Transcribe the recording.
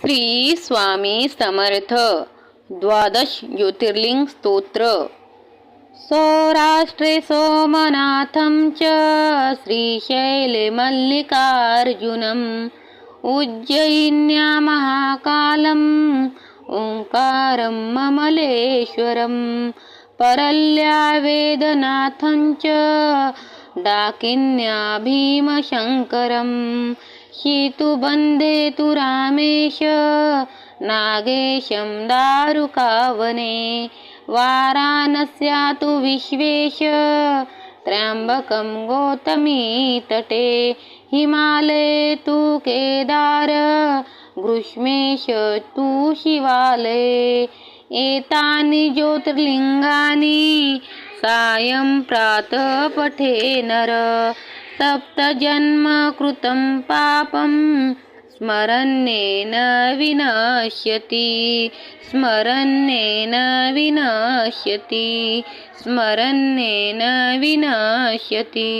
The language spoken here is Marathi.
श्री स्वामी समर्थ. द्वादश ज्योतिर्लिंग स्तोत्र. सौराष्ट्रे सोमनाथं च श्रीशैले मल्लिकार्जुनम् उज्जयिन्या महाकालम् ओङ्कारं ममलेश्वरं. परल्या वेदनाथं च डाकिन्या भीमशङ्करम् शीतुबन्धे तु रामेश नागेशं दारुकावने वाराणस्या तु विश्वेश त्र्यम्बकं गौतमीतटे हिमालये तु केदार ग्रीष्मेश तु शिवालये एतानि ज्योतिर्लिङ्गानि सायं प्रातः पठे नर। कृतं पापं स्मरन्नेन विनश्यति स्मरन्नेन विनश्यति स्मरन्नेन विनश्यति